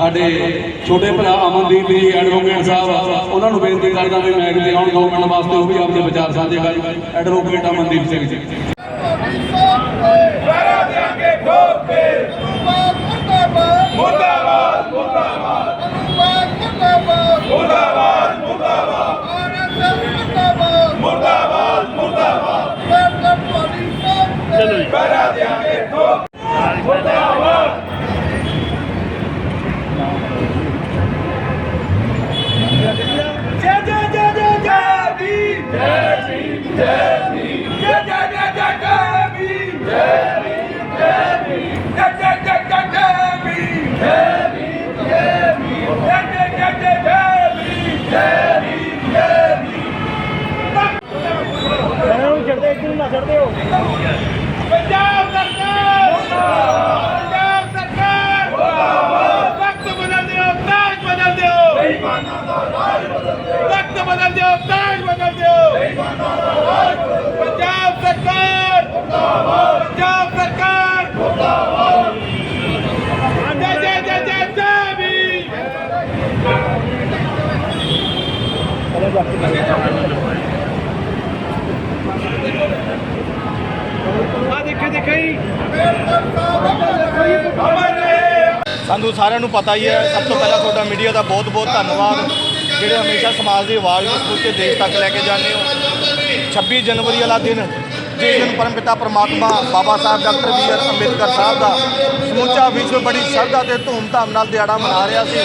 ਸਾਡੇ ਛੋਟੇ ਭਰਾ ਅਮਨਦੀਪ ਜੀ ਐਡਵੋਕੇਟ ਸਾਹਿਬ, ਉਹਨਾਂ ਨੂੰ ਬੇਨਤੀ ਕਰਦਾ ਵੀ ਮੈਂ ਕਿਤੇ ਆਉਣ ਦੋ ਮਿੰਟ ਵਾਸਤੇ ਉਹ ਵੀ ਆਪਣੇ ਵਿਚਾਰ ਸਾਂਝੇ ਕਰਨ। ਐਡਵੋਕੇਟ ਅਮਨਦੀਪ ਸਿੰਘ ਜੀ ਕਰਾ ਦਿਆਂਗੇ ਠੋਕ ਕੇ ਮੁਰਦਾਬਾਦ ਮੁਰਦਾਬਾਦ ਮੁਰਦਾਬਾਦ ਮੁਰਦਾਬਾਦ ਮੁਰਦਾਬਾਦ ਮੁਰਦਾਬਾਦ ਆਰਐਸਐਸ ਮੁਰਦਾਬਾਦ ਮੁਰਦਾਬਾਦ ਮੁਰਦਾਬਾਦ ਮੈਂ ਤੁਹਾਡੀ ਸਾਥ ਕਰਾ ਦਿਆਂਗੇ ਠੋਕ ਮੁਰਦਾਬਾਦ ਜੈ ਜੈ ਜੈ ਜੈ ਜੈ ਭੀਮ ਜੈ ਭੀਮ ਜੈ ਭੀਮ ਜੈ ਜੈ ਜੈ ਜੈ ਜੈ ਭੀਮ ਜੈ ਭੀਮ ਜੈ ਭੀਮ ਜੈ ਜੈ ਜੈ ਜੈ ਜੈ ਭੀਮ ਜੈ ਭੀਮ ਜੈ ਭੀਮ ਜੈ ਜੈ ਜੈ ਜੈ ਜੈ ਭੀਮ ਜੈ ਭੀਮ ਜੈ ਭੀਮ ਪੰਜਾਬ ਸਰਕਾਰ ਪੰਜਾਬ ਸਰਕਾਰ ਵਕਤ ਬਦਲ ਦਿਓ ਤਾਜ ਬਦਲ ਦਿਓ ਬੇਈਮਾਨਾਂ ਦਾ ਰਾਜ ਬਦਲ ਦਿਓ ਵਕਤ ਬਦਲ ਦਿਓ ਤਾਜ ਬਦਲ ਦਿਓ ਬੇਈਮਾਨਾਂ ਦਾ ਰਾਜ ਬਦਲ ਦਿਓ ਪੰਜਾਬ ਸਰਕਾਰ ਮੁਰਦਾਬਾਦ ਪੰਜਾਬ ਸਰਕਾਰ ਮੁਰਦਾਬਾਦ ਜੈ ਜੈ ਜੈ ਜੈ ਜੈ ਵੀ ਅਮਰ ਰਹੇ ਸਾਨੂੰ ਸਾਰਿਆਂ ਨੂੰ ਪਤਾ ਹੀ ਹੈ, ਸਭ ਤੋਂ ਪਹਿਲਾਂ ਤੁਹਾਡਾ ਮੀਡੀਆ ਦਾ ਬਹੁਤ ਬਹੁਤ ਧੰਨਵਾਦ। ਜਿਹੜੇ ਹਮੇਸ਼ਾ ਸਮਾਜ ਦੀ ਆਵਾਜ਼ ਨੂੰ ਪੂਰੇ ਦੇਸ਼ ਤੱਕ ਲੈ ਕੇ ਜਾਂਦੇ ਹੋ। 26 ਜਨਵਰੀ ਵਾਲਾ ਦਿਨ ਜਿਸ ਦਿਨ ਪਰਮਪਿਤਾ ਪ੍ਰਮਾਤਮਾ Babasaheb doctor B R Ambedkar ਸਾਹਿਬ ਦਾ ਸਮੁੱਚਾ ਵਿਸ਼ਵ ਬੜੀ ਸ਼ਰਧਾ ਤੇ ਧੂਮਧਾਮ ਨਾਲ ਦਿਹਾੜਾ ਮਨਾ ਰਿਹਾ ਸੀ,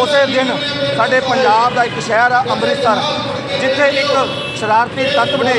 ਉਸੇ ਦਿਨ ਸਾਡੇ ਪੰਜਾਬ ਦਾ ਇੱਕ ਸ਼ਹਿਰ ਆ ਅੰਮ੍ਰਿਤਸਰ, ਜਿੱਥੇ ਇੱਕ ਸ਼ਰਾਰਤੀ ਤੱਤਵ ਨੇ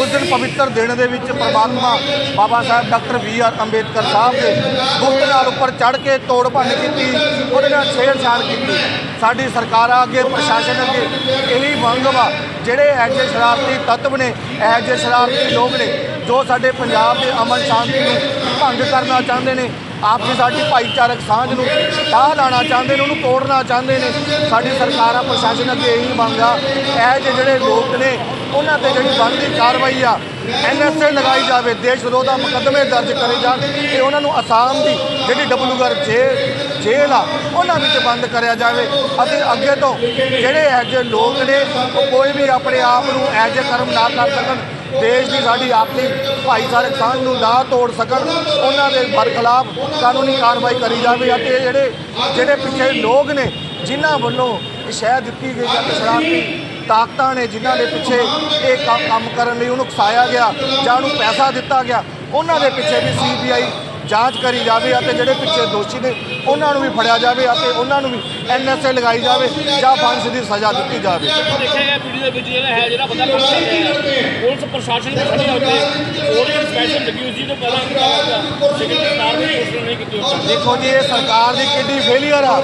ਉਸ ਦਿਨ ਪਵਿੱਤਰ ਦਿਨ ਦੇ ਵਿੱਚ ਪ੍ਰਮਾਤਮਾ Babasaheb doctor B R Ambedkar ਸਾਹਿਬ ਦੇ ਗੁਪਤ ਨਾਲ ਉੱਪਰ ਚੜ੍ਹ ਕੇ ਤੋੜ ਭੰਨ ਕੀਤੀ, ਉਹਦੇ ਨਾਲ ਛੇੜਛਾੜ ਕੀਤੀ। ਸਾਡੀ ਸਰਕਾਰਾਂ ਅੱਗੇ, ਪ੍ਰਸ਼ਾਸਨ ਅੱਗੇ ਮੰਗ ਵਾ ਜਿਹੜੇ ਇਹੋ ਜਿਹੇ ਸ਼ਰਾਰਤੀ ਤੱਤਵ ਨੇ, ਇਹੋ ਜਿਹੇ ਸ਼ਰਾਰਤੀ ਲੋਕ ਨੇ, ਜੋ ਸਾਡੇ ਪੰਜਾਬ ਦੇ ਅਮਨ ਸ਼ਾਂਤੀ ਨੂੰ ਭੰਗ ਕਰਨਾ ਚਾਹੁੰਦੇ ਨੇ ਆਪਸੀ ਸਾਡੀ ਭਾਈਚਾਰਕ ਸਾਂਝ ਨੂੰ ਠਾਹ ਲਾਣਾ ਚਾਹੁੰਦੇ ਨੇ, ਉਹਨੂੰ ਤੋੜਨਾ ਚਾਹੁੰਦੇ ਨੇ, ਸਾਡੀ ਸਰਕਾਰਾਂ ਪ੍ਰਸ਼ਾਸਨ ਅੱਗੇ ਇਹੀ ਮੰਗ ਆ ਇਹ ਜਿਹੇ ਜਿਹੜੇ ਲੋਕ ਨੇ ਉਹਨਾਂ ਤੇ ਜਿਹੜੀ ਬਣਦੀ ਕਾਰਵਾਈ ਆ ਐਨਐਸਏ ਲਗਾਈ ਜਾਵੇ, ਦੇਸ਼ ਵਿਰੋਧ ਦਾ ਮੁਕੱਦਮੇ ਦਰਜ ਕਰੇ ਜਾਣ ਤੇ ਉਹਨਾਂ ਨੂੰ ਅਸਾਮ ਦੀ ਜਿਹੜੀ ਡਬਲਯੂਆਰ ਜੇਲ੍ਹ ਜੇਲ੍ਹ ਆ, ਉਹਨਾਂ ਵਿੱਚ ਬੰਦ ਕਰਿਆ ਜਾਵੇ। ਅਤੇ ਅੱਗੇ ਤੋਂ ਜਿਹੜੇ ਇਹੋ ਜਿਹੇ ਲੋਕ ਨੇ, ਉਹ ਕੋਈ ਵੀ ਆਪਣੇ ਆਪ ਨੂੰ ਇਹੋ ਜਿਹੇ ਕਰਮ ਨਾ ਕਰ ਸਕਣ, ਦੇਸ਼ ਦੀ ਸਾਡੀ ਆਪਣੀ ਭਾਈਚਾਰਕ ਸਾਂਝ ਨੂੰ ਨਾ ਤੋੜ ਸਕਣ, ਉਹਨਾਂ ਦੇ ਬਰਖਲਾਫ ਕਾਨੂੰਨੀ ਕਾਰਵਾਈ ਕਰੀ ਜਾਵੇ। ਅਤੇ ਜਿਹੜੇ ਜਿਹੜੇ ਪਿੱਛੇ ਲੋਕ ਨੇ, ਜਿਨ੍ਹਾਂ ਵੱਲੋਂ ਸ਼ਹਿ ਦਿੱਤੀ ਗਈ ਹੈ ਕਿ ਸ਼ਰਾਰਤੀ ਤਾਕਤਾਂ ਨੇ ਜਿਨ੍ਹਾਂ ਦੇ ਪਿੱਛੇ ਇਹ ਕੰਮ ਕਰਨ ਲਈ ਉਹਨੂੰ ਉਕਸਾਇਆ ਗਿਆ, ਜਾਂ ਉਹਨੂੰ ਪੈਸਾ ਦਿੱਤਾ ਗਿਆ, ਉਹਨਾਂ ਦੇ ਪਿੱਛੇ ਵੀ ਸੀਬੀਆਈ ਜਾਂਚ ਕਰੀ ਜਾਵੇ ਅਤੇ ਜਿਹੜੇ ਪਿੱਛੇ ਦੋਸ਼ੀ ਨੇ ਉਹਨਾਂ ਨੂੰ ਵੀ ਫੜਿਆ ਜਾਵੇ ਅਤੇ ਉਹਨਾਂ ਨੂੰ ਵੀ ਐਨਐਸਏ ਲਗਾਈ ਜਾਵੇ ਜਾਂ ਫਾਂਸੀ ਦੀ ਸਜ਼ਾ ਦਿੱਤੀ ਜਾਵੇ। ਦੇਖਿਆ ਗਿਆ ਵੀਡੀਓ ਦੇ ਵਿੱਚ ਜਿਹੜਾ ਹੈ ਜਿਹੜਾ ਬੰਦਾ ਕੰਮ ਕਰ ਰਿਹਾ ਹੈ ਪੁਲਿਸ ਪ੍ਰਸ਼ਾਸਨ ਦੇ ਖੜੇ ਉੱਤੇ ਉਹਦੀ ਸਪੈਸ਼ਲ ਲੱਗੀ ਹੋਈ ਸੀ ਤੋਂ ਪਹਿਲਾਂ ਕੀਤਾ ਹੋਇਆ ਲੇਕਿਨ ਸਰਕਾਰ ਨੇ ਕੋਸ਼ਿਸ਼ ਨਹੀਂ ਕੀਤੀ ਉਸ ਦੇਖੋ ਜੀ ਇਹ ਸਰਕਾਰ ਦੀ ਕਿੰਨੀ ਫੇਲਿਅਰ ਆ।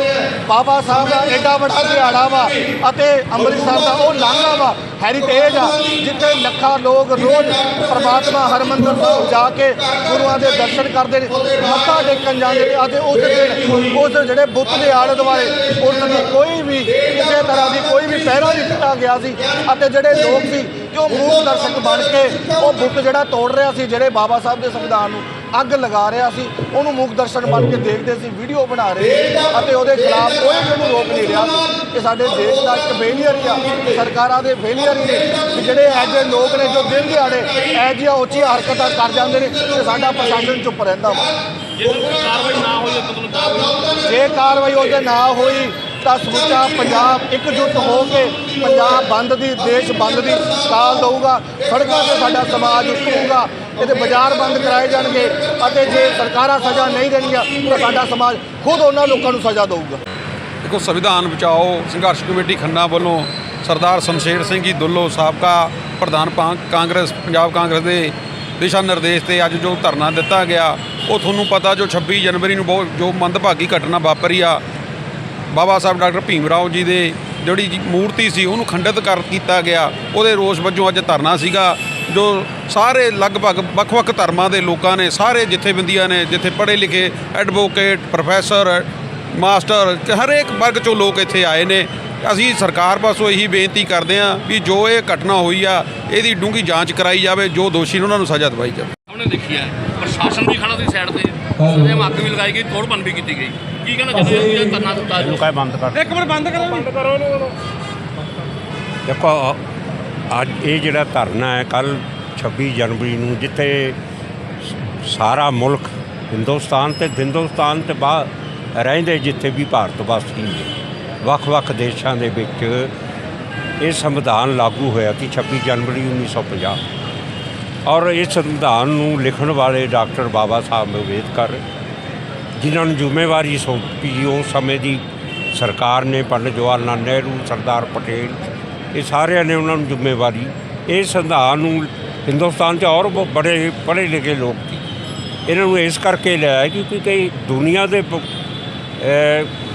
ਬਾਬਾ ਸਾਹਿਬ ਦਾ ਐਡਾ ਵੱਡਾ ਦਿਹਾੜਾ ਵਾ ਅਤੇ ਅੰਮ੍ਰਿਤਸਰ ਦਾ ਉਹ ਲਾਂਘਾ ਵਾ ਹੈਰੀਟੇਜ ਆ ਜਿੱਥੇ ਲੱਖਾਂ ਲੋਕ ਰੋਜ਼ ਪ੍ਰਮਾਤਮਾ ਹਰਮੰਦਰ ਸਾਹਿਬ ਜਾ ਕੇ ਗੁਰੂਆਂ ਦੇ ਦਰਸ਼ਨ ਕਰਦੇ ਨੇ। ਮੱਥਾ ਟੇਕਣ ਜਾਂਦੇ ਅਤੇ ਉਸ ਦਿਨ ਉਸ ਜਿਹੜੇ ਬੁੱਤ ਦੇ ਆਲੇ ਦੁਆਲੇ ਉਸ ਦੀ ਕੋਈ ਵੀ ਕਿਸੇ ਤਰ੍ਹਾਂ ਦੀ ਕੋਈ ਵੀ ਪਹਿਰਾ ਨਹੀਂ ਦਿੱਤਾ ਗਿਆ ਸੀ ਅਤੇ ਜਿਹੜੇ ਲੋਕ ਸੀ ਜੋ ਮੂਕ ਦਰਸ਼ਕ ਬਣ ਕੇ ਉਹ ਬੁੱਤ ਜਿਹੜਾ ਤੋੜ ਰਿਹਾ ਸੀ ਜਿਹੜੇ ਬਾਬਾ ਸਾਹਿਬ ਦੇ ਸੰਵਿਧਾਨ ਨੂੰ ਅੱਗ ਲਗਾ ਰਿਹਾ ਸੀ ਉਹਨੂੰ ਮੂਕ ਦਰਸ਼ਨ ਬਣ ਕੇ ਦੇਖਦੇ ਸੀ ਵੀਡੀਓ ਬਣਾ ਰਹੇ ਸੀ ਅਤੇ ਉਹਦੇ ਖਿਲਾਫ ਕੋਈ ਵੀ ਉਹਨੂੰ ਰੋਕ ਨਹੀਂ ਰਿਹਾ ਕਿ ਸਾਡੇ ਦੇਸ਼ ਦਾ ਇੱਕ ਫੇਲਿਅਰ ਹੀ ਆ ਸਰਕਾਰਾਂ ਦੇ ਫੇਲਿਅਰ ਹੀ ਨੇ ਕਿ ਜਿਹੜੇ ਇਹੋ ਜਿਹੇ ਲੋਕ ਨੇ ਜੋ ਦਿਨ ਦਿਹਾੜੇ ਇਹੋ ਜਿਹੀਆਂ ਉੱਚੀਆਂ ਹਰਕਤਾਂ ਕਰ ਜਾਂਦੇ ਨੇ ਤੇ ਸਾਡਾ ਪ੍ਰਸ਼ਾਸਨ ਚੁੱਪ ਰਹਿੰਦਾ ਵਾ। ਜੇ ਕਾਰਵਾਈ ਨਾ ਹੋਈ ਮਤਲਬ ਨਾ ਹੋਈ ਜੇ ਕਾਰਵਾਈ ਉਹਦੇ ਨਾ ਹੋਈ ਤਾਂ ਸਮੁੱਚਾ ਪੰਜਾਬ ਇਕਜੁੱਟ ਹੋ ਕੇ ਪੰਜਾਬ ਬੰਦ ਦੀ, ਦੇਸ਼ ਬੰਦ ਦੀ ਕਾਲ ਦਊਗਾ, ਸੜਕਾਂ ਤੇ ਸਾਡਾ ਸਮਾਜ ਉੱਠੂਗਾ ਇਹਦੇ ਬਾਜ਼ਾਰ ਬੰਦ ਕਰਾਏ ਜਾਣਗੇ ਅਤੇ ਜੇ ਸਰਕਾਰਾਂ ਸਜ਼ਾ ਨਹੀਂ ਦੇਣਗੀਆਂ, ਤਾਂ ਸਾਡਾ ਸਮਾਜ ਖੁਦ ਉਹਨਾਂ ਲੋਕਾਂ ਨੂੰ ਸਜ਼ਾ ਦਊਗਾ। ਦੇਖੋ, ਸੰਵਿਧਾਨ ਬਚਾਓ, ਸੰਘਰਸ਼ ਕਮੇਟੀ ਖੰਨਾ ਵੱਲੋਂ ਸਰਦਾਰ ਸ਼ਮਸ਼ੇਰ ਸਿੰਘ ਜੀ ਦੁੱਲੋ ਸਾਬਕਾ ਪ੍ਰਧਾਨ ਕਾਂਗਰਸ, ਪੰਜਾਬ ਕਾਂਗਰਸ ਦੇ ਦਿਸ਼ਾ ਨਿਰਦੇਸ਼ ਤੇ ਅੱਜ ਜੋ ਧਰਨਾ ਦਿੱਤਾ ਗਿਆ, ਉਹ ਤੁਹਾਨੂੰ ਪਤਾ ਜੋ 26 ਜਨਵਰੀ ਨੂੰ ਬਹੁਤ ਜੋ ਮੰਦਭਾਗੀ ਘਟਨਾ ਵਾਪਰੀ ਆ ਬਾਬਾ ਸਾਹਿਬ ਡਾਕਟਰ ਭੀਮ ਰਾਓ ਜੀ ਦੇ ਜਿਹੜੀ ਮੂਰਤੀ ਸੀ, ਉਹਨੂੰ ਖੰਡਿਤ ਕਰ ਕੀਤਾ ਗਿਆ। ਉਹਦੇ ਰੋਸ ਵਜੋਂ ਅੱਜ ਧਰਨਾ ਸੀਗਾ, ਜੋ ਸਾਰੇ ਲਗਭਗ ਵੱਖ-ਵੱਖ ਧਰਮਾਂ ਦੇ ਲੋਕਾਂ ਨੇ, ਸਾਰੇ ਜਥੇਬੰਦੀਆਂ ਨੇ, ਜਿੱਥੇ ਪੜ੍ਹੇ ਲਿਖੇ ਐਡਵੋਕੇਟ, ਪ੍ਰੋਫੈਸਰ, ਮਾਸਟਰ, ਹਰੇਕ ਵਰਗ ਚੋਂ ਲੋਕ ਇੱਥੇ ਆਏ ਨੇ। ਅਸੀਂ ਸਰਕਾਰ ਪਾਸੋਂ ਇਹੀ ਬੇਨਤੀ ਕਰਦੇ ਹਾਂ ਵੀ ਜੋ ਇਹ ਘਟਨਾ ਹੋਈ ਆ, ਇਹਦੀ ਡੂੰਘੀ ਜਾਂਚ ਕਰਾਈ ਜਾਵੇ, ਜੋ ਦੋਸ਼ੀ ਨੇ ਉਹਨਾਂ ਨੂੰ ਸਜ਼ਾ ਦਿਵਾਈ ਜਾਵੇ। ਉਹਨੇ ਦੇਖੀ ਪ੍ਰਸ਼ਾਸਨ ਵੀ ਖੜਾ ਸੀ ਸਾਈਡ ਤੇ। ਸਦੇ ਅੱਗ ਵੀ ਲਗਾਈ ਗਈ ਤੋੜ ਭੰਨ ਵੀ ਕੀਤੀ ਗਈ। ਕੀ ਕਹਿਣਾ ਚਾਹੁੰਦੇ ਹੋ ਧਰਨਾ ਦਿੱਤਾ ਜੋ। ਕਹੇ ਬੰਦ ਕਰ ਦੇਖੋ ਅੱਜ ਇਹ ਜਿਹੜਾ ਧਰਨਾ ਹੈ ਕੱਲ 26 ਜਨਵਰੀ ਨੂੰ ਜਿੱਥੇ ਸਾਰਾ ਮੁਲਕ ਹਿੰਦੁਸਤਾਨ ਤੇ ਹਿੰਦੁਸਤਾਨ ਤੇ ਬਾਹਰ ਰਹਿੰਦੇ ਜਿੱਥੇ ਵੀ ਭਾਰਤ ਵਾਸੀ ਨੇ ਵੱਖ-ਵੱਖ ਦੇਸ਼ਾਂ ਦੇ ਵਿੱਚ ਇਹ ਸੰਵਿਧਾਨ ਲਾਗੂ ਹੋਇਆ ਸੀ 26 ਜਨਵਰੀ 1950 ਔਰ ਇਸ ਸੰਵਿਧਾਨ ਨੂੰ ਲਿਖਣ ਵਾਲੇ ਡਾਕਟਰ ਬਾਬਾ ਸਾਹਿਬ ਅੰਬੇਦਕਰ, ਜਿਨ੍ਹਾਂ ਨੂੰ ਜ਼ਿੰਮੇਵਾਰੀ ਸੌਂਪੀ ਉਸ ਸਮੇਂ ਦੀ ਸਰਕਾਰ ਨੇ, ਪੰਡਿਤ ਜਵਾਹਰ ਲਾਲ ਨਹਿਰੂ, ਸਰਦਾਰ ਪਟੇਲ, ਇਹ ਸਾਰਿਆਂ ਨੇ ਉਹਨਾਂ ਨੂੰ ਜ਼ਿੰਮੇਵਾਰੀ। ਇਹ ਸੰਵਿਧਾਨ ਨੂੰ ਹਿੰਦੁਸਤਾਨ 'ਚ ਔਰ ਬਹੁਤ ਬੜੇ ਪੜ੍ਹੇ ਲਿਖੇ ਲੋਕ ਸੀ ਇਹਨਾਂ ਨੂੰ ਇਸ ਕਰਕੇ ਲਿਆ ਕਿਉਂਕਿ ਕਈ ਦੁਨੀਆ ਦੇ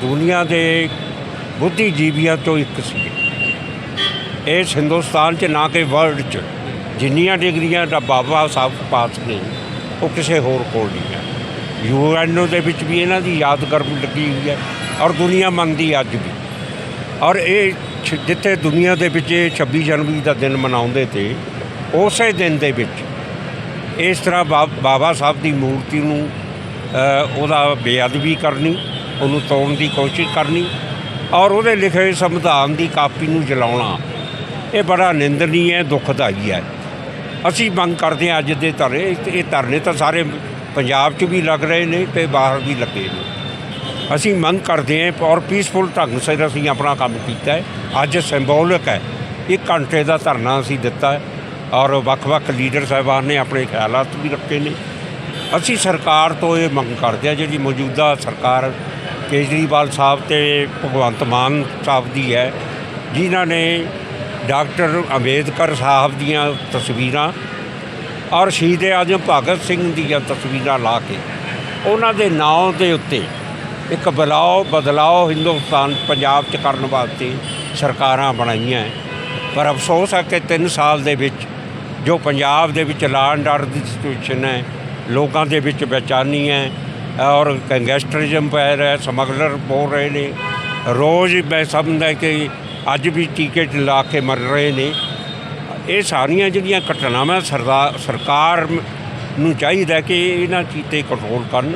ਦੁਨੀਆ ਦੇ ਬੁੱਧੀਜੀਵੀਆਂ ਤੋਂ ਇੱਕ ਸੀ। ਇਸ ਹਿੰਦੁਸਤਾਨ 'ਚ ਨਾ ਕਿ ਵਰਲਡ 'ਚ। ਜਿੰਨੀਆਂ ਡਿਗਰੀਆਂ ਦਾ ਬਾਬਾ ਸਾਹਿਬ ਪਾਸ ਨੇ, ਉਹ ਕਿਸੇ ਹੋਰ ਕੋਲ ਨਹੀਂ ਹੈ। ਯੂਐਨਓ ਦੇ ਵਿੱਚ ਵੀ ਇਹਨਾਂ ਦੀ ਯਾਦਗਾਰ ਵੀ ਲੱਗੀ ਹੋਈ ਹੈ ਔਰ ਦੁਨੀਆ ਮੰਨਦੀ ਅੱਜ ਵੀ। ਔਰ ਇਹ ਜਿੱਥੇ ਦੁਨੀਆ ਦੇ ਵਿੱਚ ਇਹ 26 ਜਨਵਰੀ ਦਾ ਦਿਨ ਮਨਾਉਂਦੇ ਤੇ, ਉਸੇ ਦਿਨ ਦੇ ਵਿੱਚ ਇਸ ਤਰ੍ਹਾਂ ਬਾ- ਬਾਬਾ ਸਾਹਿਬ ਦੀ ਮੂਰਤੀ ਨੂੰ ਉਹਦਾ ਬੇਅਦਬੀ ਕਰਨੀ, ਉਹਨੂੰ ਤੋੜਨ ਦੀ ਕੋਸ਼ਿਸ਼ ਕਰਨੀ ਔਰ ਉਹਦੇ ਲਿਖੇ ਹੋਏ ਸੰਵਿਧਾਨ ਦੀ ਕਾਪੀ ਨੂੰ ਜਲਾਉਣਾ, ਇਹ ਬੜਾ ਨਿੰਦਨੀय ਹੈ ਦੁਖਦਾਈ ਹੈ। ਅਸੀਂ ਮੰਗ ਕਰਦੇ ਹਾਂ ਅੱਜ ਦੇ ਧਰਨੇ, ਇਹ- ਇਹ ਧਰਨੇ ਤਾਂ ਸਾਰੇ ਪੰਜਾਬ 'ਚ ਵੀ ਲੱਗ ਰਹੇ ਨੇ ਤੇ ਬਾਹਰ ਵੀ ਲੱਗੇ ਨੇ। ਅਸੀਂ ਮੰਗ ਕਰਦੇ ਹਾਂ ਔਰ ਪੀਸਫੁਲ ਢੰਗ ਸਿਰ ਅਸੀਂ ਆਪਣਾ ਕੰਮ ਕੀਤਾ ਹੈ। ਅੱਜ ਸਿੰਬੋਲਿਕ ਹੈ। ਇੱਕ ਘੰਟੇ ਦਾ ਧਰਨਾ ਅਸੀਂ ਦਿੱਤਾ ਹੈ ਔਰ ਵੱਖ-ਵੱਖ ਲੀਡਰ ਸਾਹਿਬਾਨ ਨੇ ਆਪਣੇ ਖਿਆਲਾਤ ਵੀ ਰੱਖੇ ਨੇ। ਅਸੀਂ ਸਰਕਾਰ ਤੋਂ ਇਹ ਮੰਗ ਕਰਦੇ ਹਾਂ, ਜਿਹੜੀ ਮੌਜੂਦਾ ਸਰਕਾਰ ਕੇਜਰੀਵਾਲ ਸਾਹਿਬ ਤੇ ਭਗਵੰਤ ਮਾਨ ਸਾਹਿਬ ਦੀ ਹੈ, ਜਿਨ੍ਹਾਂ ਨੇ ਡਾਕਟਰ ਅੰਬੇਦਕਰ ਸਾਹਿਬ ਦੀਆਂ ਤਸਵੀਰਾਂ ਔਰ ਸ਼ਹੀਦ ਆਜਮ ਭਗਤ ਸਿੰਘ ਦੀਆਂ ਤਸਵੀਰਾਂ ਲਾ ਕੇ ਉਹਨਾਂ ਦੇ ਨਾਂ ਦੇ ਉੱਤੇ ਇੱਕ ਬਲਾਓ ਬਦਲਾਓ ਹਿੰਦੁਸਤਾਨ ਪੰਜਾਬ 'ਚ ਕਰਨ ਵਾਸਤੇ ਸਰਕਾਰਾਂ ਬਣਾਈਆਂ ਪਰ ਅਫਸੋਸ ਹੈ ਕਿ 3 ਸਾਲ ਦੇ ਵਿੱਚ ਜੋ ਪੰਜਾਬ ਦੇ ਵਿੱਚ ਲਾਅ ਐਂਡ ਆਰਡਰ ਦੀ ਸਿਚੁਏਸ਼ਨ ਹੈ, ਲੋਕਾਂ ਦੇ ਵਿੱਚ ਬੇਚੈਨੀ ਹੈ ਔਰ ਗੈਂਗਸਟਰਿਜ਼ਮ ਪੈ ਰਿਹਾ, ਸਮਗਲਰ ਬੋਲ ਰਹੇ ਨੇ। ਰੋਜ਼ ਮੈਂ ਸਮਝਦਾ ਕਿ ਅੱਜ ਵੀ ਟੀਕੇ ਲਾ ਕੇ ਮਰ ਰਹੇ ਨੇ। ਇਹ ਸਾਰੀਆਂ ਜਿਹੜੀਆਂ ਘਟਨਾਵਾਂ ਸਰਦਾ, ਸਰਕਾਰ ਨੂੰ ਚਾਹੀਦਾ ਕਿ ਇਹਨਾਂ ਚੀਤੇ ਕੰਟਰੋਲ ਕਰਨ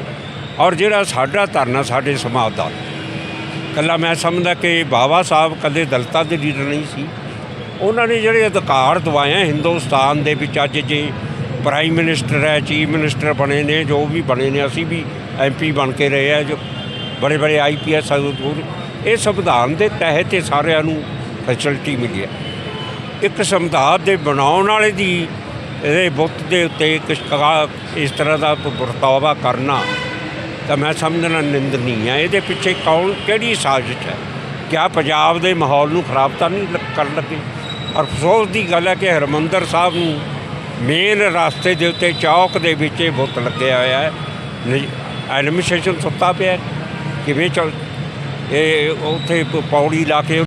ਔਰ ਜਿਹੜਾ ਸਾਡਾ ਧਰਨਾ ਸਾਡੇ ਸਮਾਜ ਦਾ। ਕੱਲਾ ਮੈਂ ਸਮਝਦਾ ਕਿ ਬਾਬਾ ਸਾਹਿਬ ਕਦੇ ਦਲਤਾਂ ਦੇ ਲੀਡਰ ਨਹੀਂ ਸੀ। ਉਹਨਾਂ ਨੇ ਜਿਹੜੇ ਅਧਿਕਾਰ ਦਵਾਏ ਹਿੰਦੁਸਤਾਨ ਦੇ ਵਿੱਚ ਅੱਜ ਜੇ ਪ੍ਰਾਈਮ ਮਿਨਿਸਟਰ ਹੈ, ਚੀਫ ਮਿਨਿਸਟਰ ਬਣੇ ਨੇ, ਜੋ ਵੀ ਬਣੇ ਨੇ, ਅਸੀਂ ਵੀ ਐਮਪੀ ਬਣ ਕੇ ਰਹੇ ਆ ਜੋ ਬੜੇ ਬੜੇ ਆਈਪੀਐਸ ਇਹ ਸੰਵਿਧਾਨ ਦੇ ਤਹਿਤ ਇਹ ਸਾਰਿਆਂ ਨੂੰ ਫੈਸਿਲਿਟੀ ਮਿਲੀ ਹੈ। ਇੱਕ ਸੰਵਿਧਾਨ ਦੇ ਬਣਾਉਣ ਵਾਲੇ ਦੀ ਇਹਦੇ ਬੁੱਤ ਦੇ ਉੱਤੇ ਇੱਕ ਇਸ ਤਰ੍ਹਾਂ ਦਾ ਵਰਤਾਵਾ ਕਰਨਾ ਤਾਂ ਮੈਂ ਸਮਝਣਾ ਨਿੰਦਨੀ ਹੈ। ਇਹਦੇ ਪਿੱਛੇ ਕੌਣ, ਕਿਹੜੀ ਸਾਜ਼ਿਸ਼ ਹੈ? ਕਿਆ ਪੰਜਾਬ ਦੇ ਮਾਹੌਲ ਨੂੰ ਖਰਾਬ ਤਾਂ ਨਹੀਂ ਕਰਨ ਲੱਗੇ? ਔਰ ਅਫਸੋਸ ਦੀ ਗੱਲ ਹੈ ਕਿ ਹਰਮੰਦਰ ਸਾਹਿਬ ਨੂੰ ਮੇਨ ਰਸਤੇ ਦੇ ਉੱਤੇ ਚੌਕ ਦੇ ਵਿੱਚ ਇਹ ਬੁੱਤ ਲੱਗਿਆ ਹੋਇਆ ਹੈ। ਐਡਮਿਨਿਸਟ੍ਰੇਸ਼ਨ ਸੁੱਤਾ ਪਿਆ ਕਿਵੇਂ ਚੱਲ ਇਹ ਉੱਥੇ ਪ- ਪੌੜੀ ਲਾ ਕੇ